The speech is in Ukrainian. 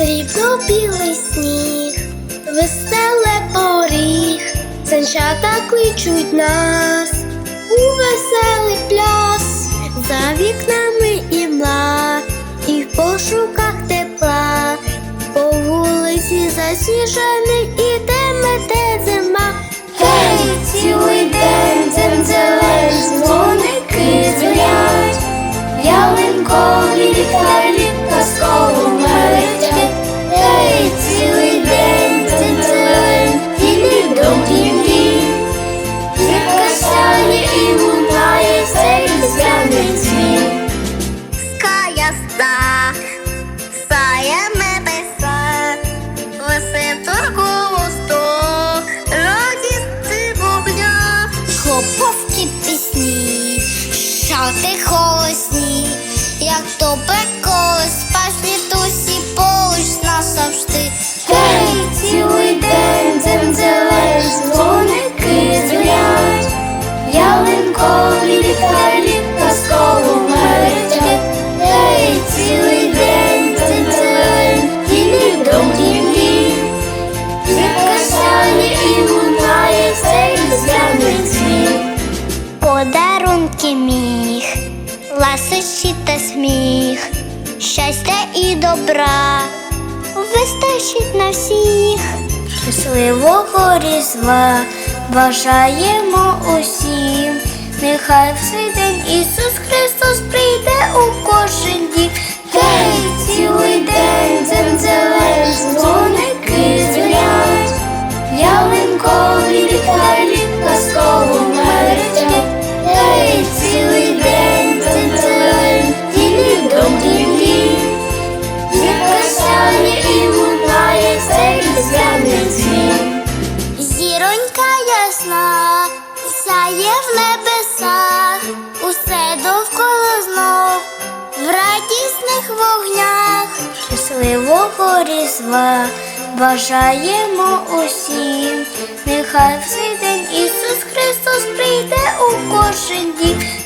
срібно білий сніг, веселе поріг, санчата кличуть нас у веселий пляс, за вікнами і мла, і в пошуках тепла, по вулиці засніжений іде Ста, сає небеса, висетурку сто, радісти бубня. Хлоповки пісні, шати голосні, як тобе колись Подарунки міг, ласощі та сміх, щастя і добра вистачить на всіх. Щасливого різдва бажаємо усім. Нехай в цей день Ісус Христос прийде у кожен дім. Зіронька ясна, сяє в небесах, усе довкола знов, в радісних вогнях, щасливого різдва бажаємо усім. Нехай в цей день Ісус Христос прийде у кожен дім.